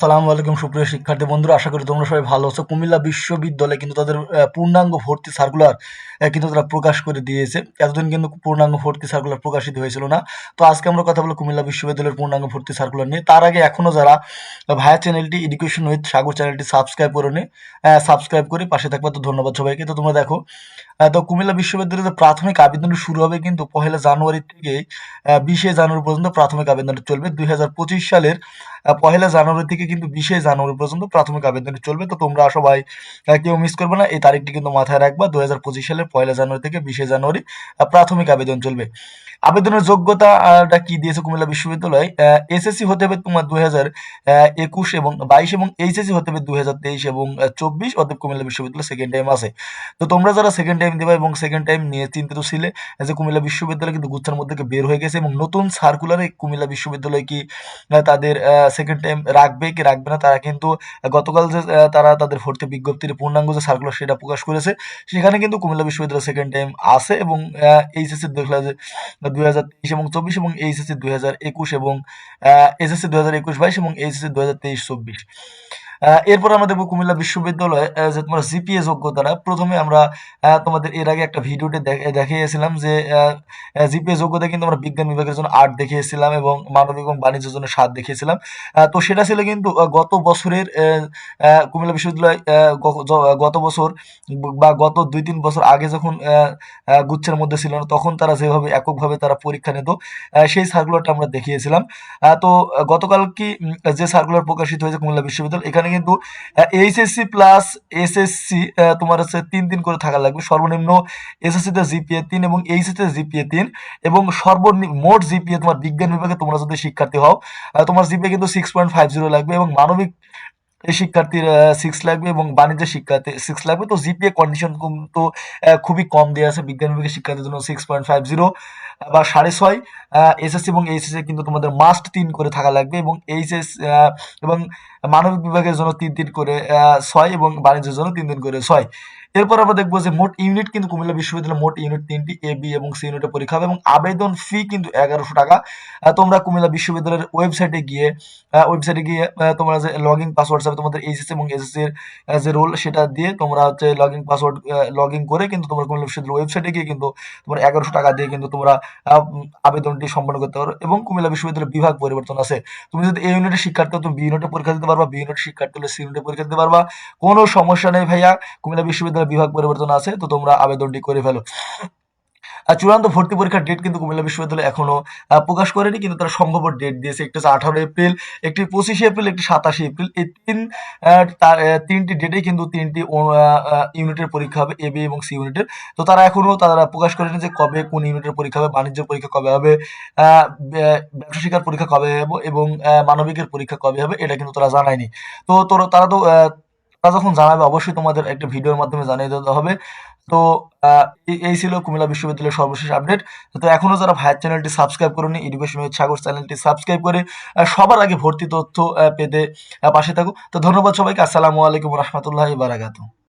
সালামু আলাইকুম, সুপ্রিয় শিক্ষার্থী বন্ধুরা, আশা করি তোমরা সবাই ভালো আছো। কুমিল্লা বিশ্ববিদ্যালয়ে কিন্তু তাদের পূর্ণাঙ্গ ভর্তি সার্কুলার কিন্তু তারা প্রকাশ করে দিয়েছে। এতদিন কিন্তু পূর্ণাঙ্গ ভর্তি সার্কুলার প্রকাশিত হয়েছিল না। তো আজকে আমরা কথা বলব কুমিল্লা বিশ্ববিদ্যালয়ের পূর্ণাঙ্গ ভর্তি সার্কুলার নিয়ে। তার আগে এখনও যারা ভায়া চ্যানেলটি এডুকেশন উইথ সাগর চ্যানেলটি সাবস্ক্রাইব করে নে সাবস্ক্রাইব করে পাশে থাকবে তো ধন্যবাদ সবাইকে। তো তোমরা দেখো তো কুমিল্লা বিশ্ববিদ্যালয়ে প্রাথমিক আবেদন শুরু হবে কিন্তু পহেলা জানুয়ারি থেকে বিশে জানুয়ারি পর্যন্ত প্রাথমিক আবেদন চলবে। দুই হাজার পঁচিশ সালের পহেলা জানুয়ারি থেকে কিন্তু বিশে জানুয়ারি পর্যন্ত প্রাথমিক আবেদন চলবে। তো তোমরা সবাই কেউ মিস করবে না। এই তারিখটি কিন্তু মাথায় রাখবা। দুই সালের পয়লা জানুয়ারি থেকে বিশে জানুয়ারি প্রাথমিক আবেদন চলবে। আবেদনের যোগ্যতাটা কি দিয়েছে কুমিল্লা বিশ্ববিদ্যালয়? এসএসসি হতে হবে তোমার দুই হাজার একুশ এবং বাইশ এবং এইচএসসি হতে হবে দুই তেইশ এবং চব্বিশ অতএব কুমিল্লা বিশ্ববিদ্যালয় সেকেন্ড টাইম আছে। তো তোমরা যারা সেকেন্ড টাইম দেবা এবং সেকেন্ড টাইম নিয়ে চিন্তিত ছিলে যে কুমিল্লা বিশ্ববিদ্যালয় কিন্তু গুচ্ছার মধ্যে বের হয়ে গেছে এবং নতুন সার্কুলারে কুমিল্লা বিশ্ববিদ্যালয় কি তাদের সেকেন্ড টাইম রাখবে কি রাখবে না, তারা কিন্তু গতকাল যে তারা তাদের ভর্তি বিজ্ঞপ্তির পূর্ণাঙ্গ যে সার্কুলার সেটা প্রকাশ করেছে, সেখানে কিন্তু কুমিল্লা বিশ্ববিদ্যালয় সেকেন্ড টাইম আছে এবং এইচএসসি দেখলে যে দুই হাজার তেইশ এবং চব্বিশ এবং এইচএসসি দুই হাজার একুশ এবং এসএসসি দুই হাজার একুশ বাইশ এবং এইচএসসি দুই হাজার তেইশ চব্বিশ। এরপর আমরা দেখব কুমিল্লা বিশ্ববিদ্যালয়ে যে তোমার জিপিএ যোগ্যতাটা প্রথমে আমরা তোমাদের এর আগে একটা ভিডিওতে দেখিয়েছিলাম যে জিপিএ যোগ্যতা কিন্তু আমরা বিজ্ঞান বিভাগের জন্য আট দেখিয়েছিলাম এবং মানবিক এবং বাণিজ্যের জন্য সাত দেখিয়েছিলাম। তো সেটা ছিল কিন্তু গত বছরের কুমিল্লা বিশ্ববিদ্যালয় গত বছর বা গত দুই তিন বছর আগে যখন গুচ্ছের মধ্যে ছিল না, তখন তারা যেভাবে এককভাবে তারা পরীক্ষা নিত সেই সার্কুলারটা আমরা দেখিয়েছিলাম। তো গতকাল কি যে সার্কুলার প্রকাশিত হয়েছে কুমিল্লা বিশ্ববিদ্যালয়, এখানে কিন্তু এইচএসসি প্লাস এসএসসি তোমার হচ্ছে তিন তিন করে থাকা লাগবে। সর্বনিম্ন এসএসসিতে জিপিএ তিন এবং এইচএসসিতে জিপিএ তিন এবং সর্বনিম্ন মোট জিপিএ তোমার বিজ্ঞান বিভাগে তোমরা যদি শিক্ষার্থী হও তোমার জিপিএ কিন্তু সিক্স পয়েন্ট ফাইভ জিরো লাগবে এবং মানবিক শিক্ষার্থীর সিক্স লাগবে এবং বাণিজ্য শিক্ষার্থী সিক্স লাগবে। তো জিপিএ কন্ডিশন কিন্তু খুবই কম দেওয়া আছে বিজ্ঞান বিভাগের শিক্ষার্থীর জন্য সিক্স পয়েন্ট ফাইভ জিরো বা সাড়ে ছয় এসএসসি এবং এইচএসসি কিন্তু তোমাদের মাস্ট তিন করে থাকা লাগবে এবং এইচএস এবং মানবিক বিভাগের জন্য তিন তিন করে ছয় এবং বাণিজ্যের জন্য তিন তিন করে ছয়। এরপর আমরা দেখব যে মোট ইউনিট কিন্তু কুমিল্লা বিশ্ববিদ্যালয় মোট ইউনিট তিনটি এ বি এবং সি ইউনিটের পরীক্ষা হবে এবং আবেদন ফি কিন্তু এগারোশো টাকা। তোমরা কুমিল্লা বিশ্ববিদ্যালয়ের ওয়েবসাইটে গিয়ে ওয়েবসাইটে গিয়ে তোমরা যে লগ ইন পাসওয়ার্ড যাবে তোমাদের এইচএসসি এবং এসএসসি এর যে রোল সেটা দিয়ে তোমরা হচ্ছে log in password log in করে কিন্তু তোমরা কুমিল্লা বিশ্ববিদ্যালয়ের ওয়েবসাইটে গিয়ে কিন্তু তোমরা এগারোশো টাকা দিয়ে কিন্তু তোমরা আবেদনটি সম্পন্ন করতে পারো এবং কুমিল্লা বিশ্ববিদ্যালয়ের বিভাগ পরিবর্তন আছে। তুমি যদি এই ইউনিটের শিক্ষার্থী তুমি বি ইউনিটে পরীক্ষা দিতে পারবা বি ইউনিটের শিক্ষার্থী হলে সি ইউনিটে পরীক্ষা দিতে পারবা। কোনো সমস্যা নেই ভাইয়া, কুমিল্লা বিশ্ববিদ্যালয়ের বিভাগ পরিবর্তন আছে, তো তোমরা আবেদনটি করে ফেলো। আর চূড়ান্ত ভর্তি পরীক্ষার ডেট কিন্তু কুমিল্লা বিশ্ববিদ্যালয় এখনও প্রকাশ করেনি, কিন্তু তারা সম্ভাব্য ডেট দিয়েছে, একটি হচ্ছে আঠারো এপ্রিল, একটি পঁচিশে এপ্রিল, একটি সাতাশে এপ্রিল। এই তিন তা- তিনটি ডেটেই কিন্তু তিনটি ইউনিটের পরীক্ষা হবে এ বি এবং সি ইউনিটের। তো তারা এখনও, তারা প্রকাশ করেনি যে কবে কোন ইউনিটের পরীক্ষা হবে, বাণিজ্য পরীক্ষা কবে হবে ব্যবসা শিক্ষার পরীক্ষা কবে হবে এবং মানবিকের পরীক্ষা কবে হবে, এটা কিন্তু তারা জানায়নি। তো তোর, তারা তো যখন জানাবে, অবশ্যই তোমাদের একটা ভিডিওর মাধ্যমে জানিয়ে দেওয়া হবে। তো এই- এই ছিল কুমিল্লা বিশ্ববিদ্যালয়ের সর্বশেষ আপডেট। তো এখনও যারা ভাইয়ের চ্যানেলটি সাবস্ক্রাইব করেনি এডুকেশন উইথ সাগর চ্যানেলটি সাবস্ক্রাইব করে সবার আগে ভর্তি তথ্য পেতে পাশে থাকো। তো ধন্যবাদ সবাইকে। আসসালামু আলাইকুম রহমতুল্লাহ বারাকাতু